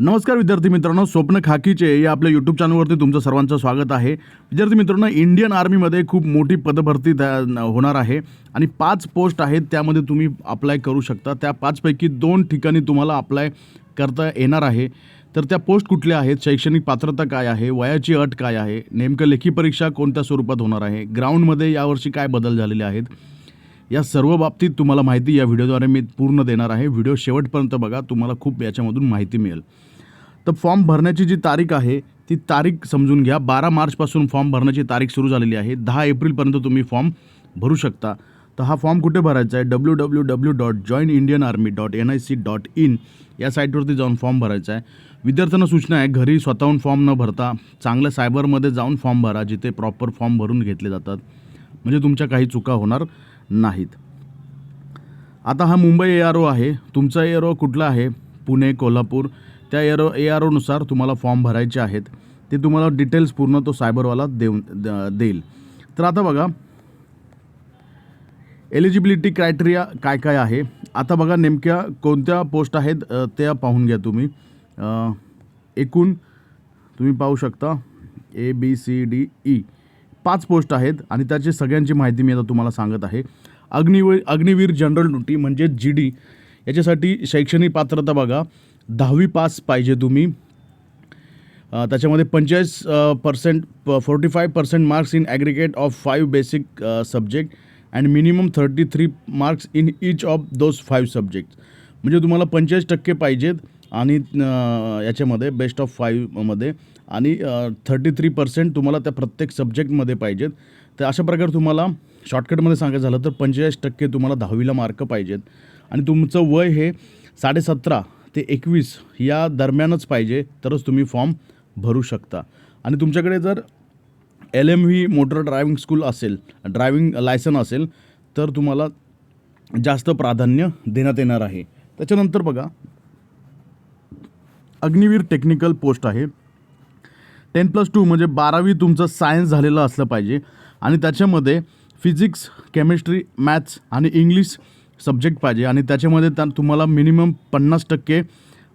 नमस्कार विद्यार्थी मित्रांनो स्वप्न खाकीचे या आपल्या यूट्यूब चॅनलवरती तुमचं सर्वांचं स्वागत आहे. विद्यार्थी मित्रांनो इंडियन आर्मीमध्ये खूप मोठी पदभरती त्या- होणार आहे आणि पाच पोस्ट आहेत त्यामध्ये तुम्ही अप्लाय करू शकता. त्या पाचपैकी दोन ठिकाणी तुम्हाला अप्लाय करता येणार आहे. तर त्या पोस्ट कुठल्या आहेत? शैक्षणिक पात्रता काय आहे? वयाची अट काय आहे? नेमकं लेखी परीक्षा कोणत्या स्वरूपात होणार आहे? ग्राउंडमध्ये यावर्षी काय बदल झालेले आहेत? या सर्व बाबतीत तुम्हाला माहिती या व्हिडिओद्वारे मी पूर्ण देणार आहे. व्हिडिओ शेवटपर्यंत बघा तुम्हाला खूप याच्यामधून माहिती मिळेल. तर फॉर्म भरण्याची जी तारीख आहे ती तारीख समजून घ्या. बारा मार्चपासून फॉर्म भरण्याची तारीख सुरू झालेली आहे. दहा एप्रिलपर्यंत तुम्ही फॉर्म भरू शकता. तर हा फॉर्म कुठे भरायचा आहे? W W W dot join Indian army dot N I C dot in या साईटवरती जाऊन फॉर्म भरायचा आहे. विद्यार्थ्यांना सूचना आहे घरी स्वतःहून फॉर्म न भरता चांगल्या सायबरमध्ये जाऊन फॉर्म भरा जिथे प्रॉपर फॉर्म भरून घेतले जातात. म्हणजे तुमच्या काही चुका होणार नाहीत. आता हा मुंबई ए आर ओ आहे. तुमचा ए आर ओ कुठला आहे? पुणे कोल्हापूर. त्या एरो ए आर ओनुसार तुम्हाला फॉर्म भरायचे आहेत. ते तुम्हाला डिटेल्स पूर्ण तो सायबरवाला देऊन द- देईल. तर आता बघा एलिजिबिलिटी क्रायटेरिया काय काय आहे? आता बघा नेमक्या कोणत्या पोस्ट आहेत त्या पाहून घ्या तुम्ही. एकूण तुम्ही पाहू शकता A B C D E पाच पोस्ट आहेत आणि त्याची सगळ्यांची माहिती मी आता तुम्हाला सांगत आहे. अग्निवीर अग्निवीर जनरल ड्युटी म्हणजे जी डी याच्यासाठी शैक्षणिक पात्रता बघा. दहावी पास पाहिजे तुम्ही. त्याच्यामध्ये पंचेचाळीस percent forty five percent marks in aggregate of five basic subject and minimum thirty three marks in each of those five subject म्हणजे तुम्हाला पंचेचाळीस टक्के पाहिजेत आणि याच्यामध्ये बेस्ट ऑफ फाईव्हमध्ये आणि थर्टी थ्री पर्सेंट तुम्हाला त्या प्रत्येक सब्जेक्टमध्ये पाहिजेत. तर अशा प्रकारे तुम्हाला शॉर्टकटमध्ये सांगायचं झालं तर पंचेचाळीस टक्के तुम्हाला दहावीला मार्क पाहिजेत. आणि तुमचं वय हे साडेसतरा ते एकवीस या दरम्यानच पाहिजे तरच तुम्ही फॉर्म भरू शकता. आणि तुमच्याकडे जर L M V motor driving school असेल ड्रायव्हिंग लायसन असेल तर तुम्हाला जास्त प्राधान्य देण्यात येणार आहे. त्याच्यानंतर बघा अग्निवीर टेक्निकल पोस्ट आहे. टेन प्लस टू म्हणजे बारावी तुमचं सायन्स झालेलं असलं पाहिजे. आणि त्याच्यामध्ये फिजिक्स केमिस्ट्री मॅथ्स आणि इंग्लिश सब्जेक्ट पाहिजे आणि त्याच्यामध्ये त्या तुम्हाला मिनिमम पन्नास टक्के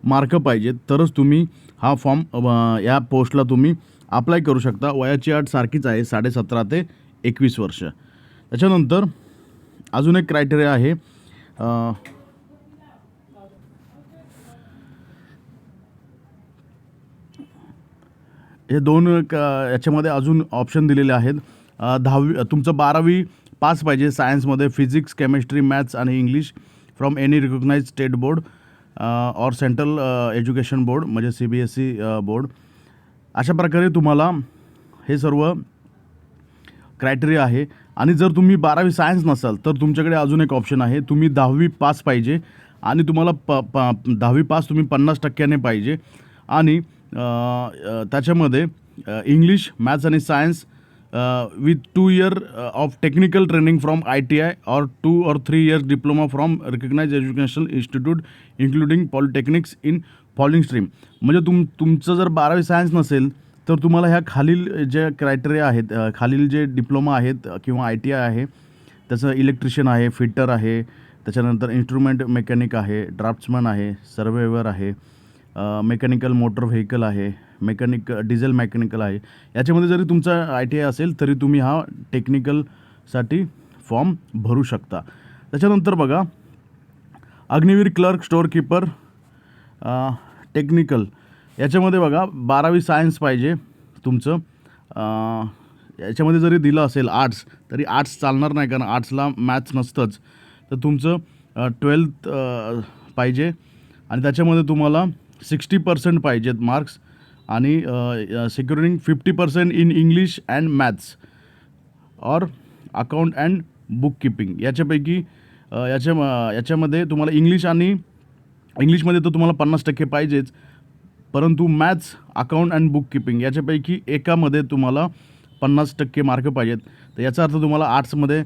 मार्क पाहिजेत तरच तुम्ही हा फॉर्म या पोस्टला तुम्ही अप्लाय करू शकता. वयाची अट सारखीच आहे साडेसतरा ते एकवीस वर्ष. त्याच्यानंतर अजून एक क्रायटेरिया आहे. हे दोन क याच्यामध्ये अजून ऑप्शन दिलेले आहेत. दहावी तुमचं बारावी पास पाहिजे. सायन्समध्ये फिजिक्स केमिस्ट्री मॅथ्स आणि English from any recognise state board or central education board म्हणजे C B S E board. अशा प्रकारे तुम्हाला हे सर्व क्रायटेरिया आहे. आणि जर तुम्ही बारावी सायन्स नसाल तर तुमच्याकडे अजून एक ऑप्शन आहे. तुम्ही दहावी पास पाहिजे आणि तुम्हाला प प दहावी पास तुम्ही पन्नास टक्क्याने पाहिजे. आणि त्याच्यामध्ये इंग्लिश मॅथ्स आणि science with two year of technical training from I T I or two or three years diploma from recognise educational institute including polytechnics in following stream म्हणजे तुम तुमचं जर बारावी सायन्स नसेल तर तुम्हाला ह्या खालील जे क्रायटेरिया आहेत uh, खालील जे डिप्लोमा आहेत uh, किंवा आय टी आय आहे त्याचं इलेक्ट्रिशियन आहे फिटर आहे त्याच्यानंतर इन्स्ट्रुमेंट मेकॅनिक आहे ड्राफ्ट्समन आहे सर्वेवर आहे मेकॅनिकल मोटर व्हेकल आहे मेकॅनिक डिझेल मेकॅनिकल आहे. याच्यामध्ये जरी तुमचा आय टी आय असेल तरी तुम्ही हा टेक्निकलसाठी फॉर्म भरू शकता. त्याच्यानंतर बघा Agniveer clerk store keeper technical याच्यामध्ये बघा बारावी सायन्स पाहिजे तुमचं. याच्यामध्ये जरी दिलं असेल आर्ट्स तरी आर्ट्स चालणार नाही कारण आर्ट्सला मॅथ्स नसतंच. तर तुमचं ट्वेल्थ पाहिजे. आणि त्याच्यामध्ये तुम्हाला सिक्स्टी पर्सेंट पाहिजेत मार्क्स आणि securing fifty percent in English and maths or account and book keeping याच्यापैकी याच्या याच्यामध्ये तुम्हाला इंग्लिश आणि इंग्लिशमध्ये तर तुम्हाला पन्नास टक्के पाहिजेच परंतु maths account and book keeping याच्यापैकी एकामध्ये तुम्हाला पन्नास टक्के मार्क पाहिजेत. तर याचा अर्थ तुम्हाला आर्ट्समध्ये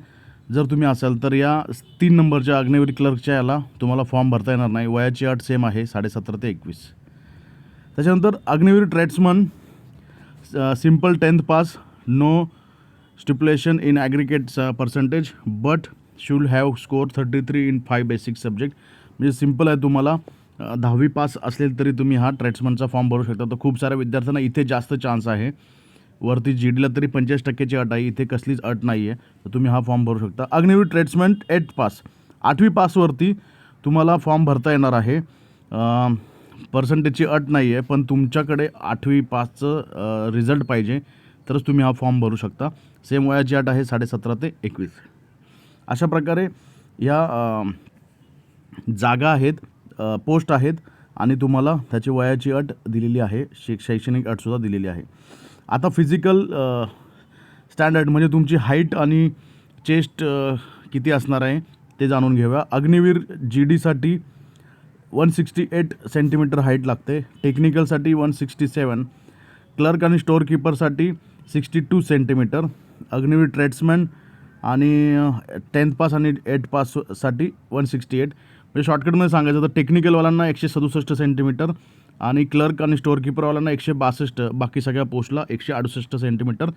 जर तुम्ही असाल तर या तीन नंबरच्या अग्निवीर क्लर्कच्या याला तुम्हाला फॉर्म भरता येणार नाही. वयाची अट सेम आहे साडेसतरा ते एकवीस. त्याच्यानंतर Agniveer tradesman simple tenth pass no stipulation in aggregate percentage but should have score thirty three in five basic subject म्हणजे सिंपल आहे तुम्हाला. दहावी पास असेल तरी तुम्ही हा ट्रेड्समनचा फॉर्म भरू शकता. तर खूप साऱ्या विद्यार्थ्यांना इथे जास्त चान्स आहे. वरती जी डीला तरी पंचेचाळीस टक्क्याची अट आहे. इथे कसलीच अट नाही आहे तर तुम्ही हा फॉर्म भरू शकता. Agniveer tradesman eight pass. आठवी पासवरती तुम्हाला फॉर्म भरता येणार आहे. पर्सेंटेजची अट नाही आहे पण तुमच्याकडे आठवी पासचं रिझल्ट पाहिजे. तरच तुम्ही हा फॉर्म भरू शकता. सेम वयाची अट आहे साडेसतरा ते एकवीस. अशा प्रकारे या जागा आहेत पोस्ट आहेत आणि तुम्हाला त्याची वयाची अट दिलेली आहे. शै शैक्षणिक अटसुद्धा दिलेली आहे. आता फिजिकल स्टँडर्ड म्हणजे तुमची हाईट आणि चेस्ट किती असणार आहे ते जाणून घेऊया. अग्निवीर जी डीसाठी one sixty eight centimetre height लागते. टेक्निकलसाठी वन सिक्स्टी सेवन क्लर्क आणि स्टोअरकीपरसाठी sixty two centimetre Agniveer tradesman आणि टेन्थ पास आणि एट पाससाठी वन सिक्स्टी एट म्हणजे शॉर्टकटमध्ये सांगायचं तर टेक्निकलवाल्यांना एकशे सदुसष्ट सेंटीमीटर आणि क्लर्क आणि स्टोअरकीपरवाल्यांना एकशे बासष्ट बाकी सगळ्या पोस्टला एकशे अडुसष्ट सेंटीमीटर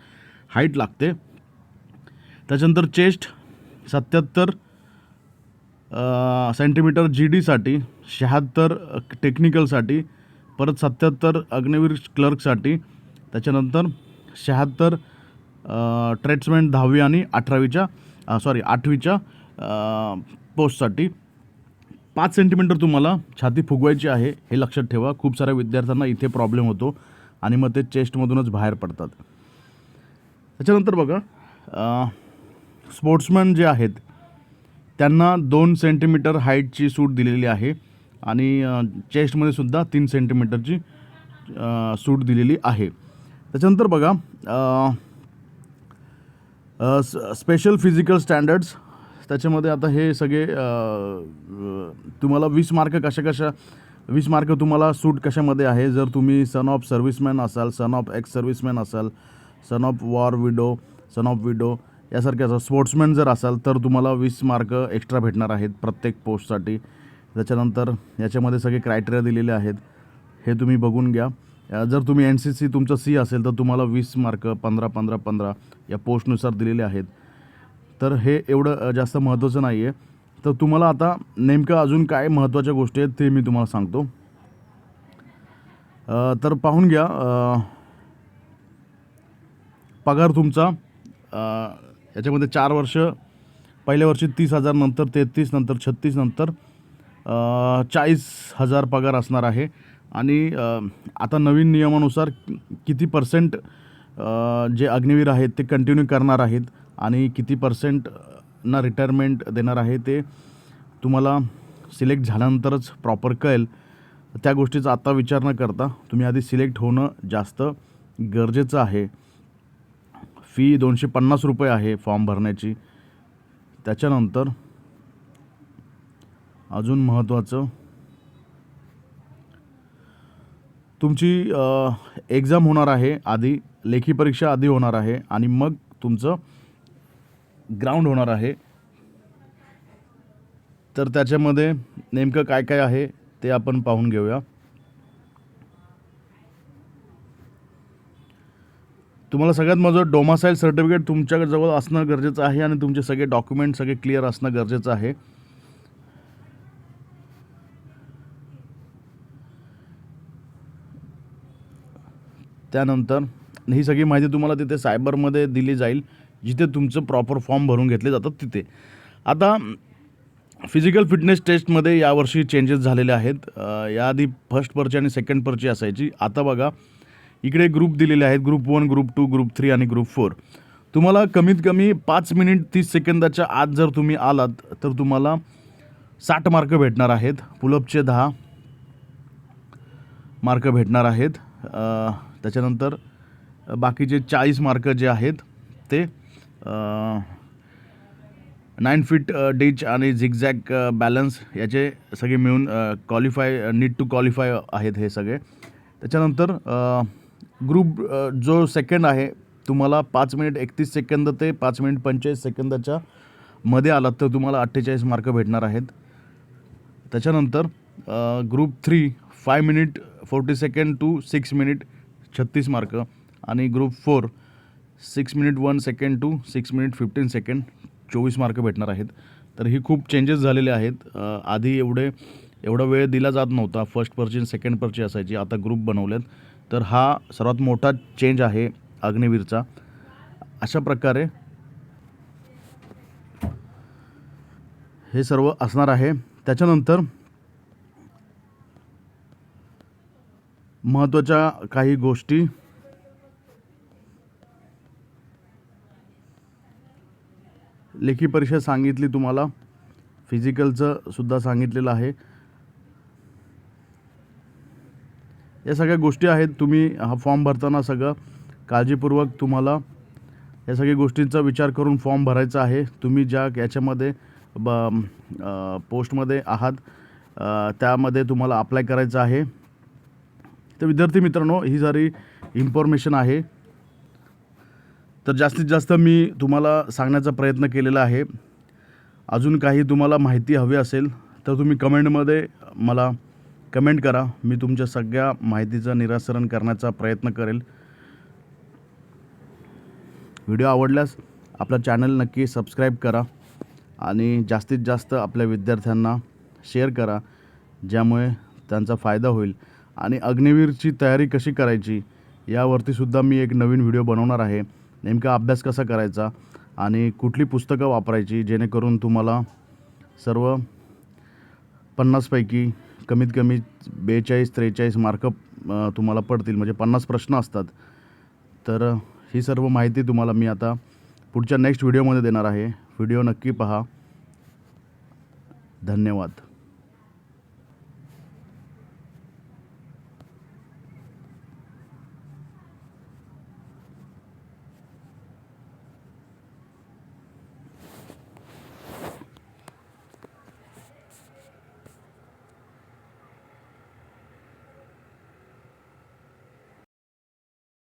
हाईट लागते. त्याच्यानंतर चेस्ट सत्याहत्तर सेंटीमीटर जी डीसाठी शहात्तर टेक्निकलसाठी परत सत्याहत्तर अग्निवीर क्लर्कसाठी त्याच्यानंतर शहात्तर ट्रेड्समॅन दहावी आणि अठरावीच्या सॉरी आठवीच्या पोस्टसाठी. पाच सेंटीमीटर तुम्हाला छाती फुगवायची आहे हे लक्षात ठेवा. खूप साऱ्या विद्यार्थ्यांना इथे प्रॉब्लेम होतो आणि मग ते चेस्टमधूनच बाहेर पडतात. त्याच्यानंतर बघा स्पोर्ट्समॅन जे आहेत त्यांना दोन सेंटीमीटर हाईटची सूट दिलेली आहे आणि चेस्टमध्ये सुद्धा तीन सेंटीमीटरची सूट दिलेली आहे. त्याच्यानंतर बघा स्पेशल फिजिकल स्टँडर्ड्स त्याच्यामध्ये आता हे सगळे तुम्हाला वीस मार्क कशा कशा वीस मार्क तुम्हाला सूट कशामध्ये आहे? जर तुम्ही सन ऑफ सर्व्हिसमॅन असाल सन ऑफ एक्स सर्व्हिसमॅन असाल son of war widow son of widow यासारख्या स्पोर्ट्समॅन जर असाल तर तुम्हाला वीस मार्क एक्स्ट्रा भेटणार आहेत प्रत्येक पोस्टसाठी. त्याच्यानंतर याच्यामध्ये सगळे क्रायटेरिया दिलेले आहेत. हे तुम्ही बघून घ्या. जर तुम्ही एन सी सी तुमचं सी असेल तर तुम्हाला वीस मार्क पंधरा पंधरा पंधरा या पोस्टनुसार दिलेले आहेत. तर हे एवढं जास्त महत्त्वाचं नाही आहे तर तुम्हाला आता नेमकं अजून काय महत्त्वाच्या गोष्टी आहेत ते मी तुम्हाला सांगतो. तर पाहून घ्या पगार तुमचा याच्यामध्ये चार वर्ष पहिल्या वर्षी तीस हजार नंतर तेहतीस नंतर छत्तीस नंतर चाळीस हजार पगार असणार आहे. आणि आता नवीन नियमानुसार किती पर्सेंट जे अग्निवीर आहेत ते कंटिन्यू करणार आहेत. आणि किती पर्सेंट ना रिटायरमेंट देणार आहे ते तुम्हाला सिलेक्ट झाल्यानंतरच प्रॉपर कळेल. त्या गोष्टीचा आत्ता विचार न करता तुम्ही आधी सिलेक्ट होणं जास्त गरजेचं आहे. फी दोनशे पन्नास रुपये आहे फॉर्म भरण्याची. त्याच्यानंतर अजून महत्त्वाचं तुमची एक्झाम होणार आहे आधी लेखी परीक्षा आधी होणार आहे आणि मग तुमचं ग्राउंड होणार आहे. तर त्याच्यामध्ये नेमकं काय काय आहे ते आपण पाहून घेऊया. तुम्हाला सगळ्यात माझं डोमासाईल सर्टिफिकेट तुमच्याजवळ असणं गरजेचं आहे आणि तुमचे सगळे डॉक्युमेंट सगळे क्लिअर असणं गरजेचं आहे. त्यानंतर ही सगळी माहिती तुम्हाला तिथे सायबरमध्ये दिली जाईल. जिथे तुमचं प्रॉपर फॉर्म भरून घेतले जातात तिथे. आता फिजिकल फिटनेस टेस्टमध्ये यावर्षी चेंजेस झालेले आहेत. याआधी फर्स्ट पर्ची आणि सेकंड पर्ची असायची. आता बघा इकडे ग्रुप दिलेले आहेत. Group one group two group three आणि ग्रुप फोर तुम्हाला कमीत कमी पाच मिनिट तीस सेकंदाच्या आत जर तुम्ही आलात तर तुम्हाला साठ मार्क भेटणार आहेत. पुलअपचे दहा मार्क भेटणार आहेत. त्याच्यानंतर बाकीचे चाळीस मार्क जे आहेत ते नाईन फीट डिच आणि झिगझॅग बॅलन्स याचे सगळे मिळून क्वालिफाय नीड टू क्वालिफाय आहेत हे सगळे. त्याच्यानंतर ग्रुप जो सेकंड आहे तुम्हाला पाच मिनिट एकतीस सेकंद ते पाच मिनिट पंचेचाळीस सेकंदाच्या मध्ये आलात तर तुम्हाला अठ्ठेचाळीस मार्क भेटणार आहेत. त्याच्यानंतर group three five minute forty second to six minute छत्तीस मार्क आणि group four six minute one second to six minute fifteen second चोवीस मार्क भेटणार आहेत. तर ही खूप चेंजेस झालेले आहेत. आधी एवढे एवढा वेळ दिला जात नव्हता. फर्स्ट पर्ची सेकंड पर्ची असायची. आता ग्रुप बनवलेत. तर हा सर्वात मोठा चेंज आहे अग्निवीरचा. अशा प्रकारे हे सर्व असणार आहे. त्याच्यानंतर महत्त्वाच्या काही गोष्टी लेखी परीक्षा सांगितली तुम्हाला. फिजिकलचं सुद्धा सांगितलेलं आहे. या सगळ्या गोष्टी आहेत. तुम्ही हा फॉर्म भरताना सगळं काळजीपूर्वक तुम्हाला या सगळ्या गोष्टींचा विचार करून फॉर्म भरायचा आहे. तुम्ही ज्या याच्यामध्ये ब पोस्टमध्ये आहात त्यामध्ये तुम्हाला अप्लाय करायचं आहे. तर विद्यार्थी मित्रांनो ही सारी इन्फॉर्मेशन आहे. तर जास्तीत जास्त मी तुम्हाला सांगण्याचा प्रयत्न केलेला आहे. अजून काही तुम्हाला माहिती हवी असेल तर तुम्ही कमेंटमध्ये मला कमेंट करा. मी तुमच्या सगळ्या माहितीचं निरासरण करण्याचा प्रयत्न करेल. व्हिडिओ आवडल्यास आपला चॅनल नक्की सबस्क्राईब करा आणि जास्तीत जास्त आपल्या विद्यार्थ्यांना शेअर करा ज्यामुळे त्यांचा फायदा होईल. आणि अग्निवीरची तयारी कशी करायची यावरतीसुद्धा मी एक नवीन व्हिडिओ बनवणार आहे. नेमका अभ्यास कसा करायचा आणि कुठली पुस्तकं वापरायची जेणेकरून तुम्हाला सर्व पन्नासपैकी कमीत कमी बेचाळीस त्रेचाळीस मार्क तुम्हाला पडतील. म्हणजे पन्नास प्रश्न असतात. तर ही सर्व माहिती तुम्हाला मी आता पुढच्या नेक्स्ट व्हिडिओमध्ये देणार आहे. व्हिडिओ नक्की पहा. धन्यवाद.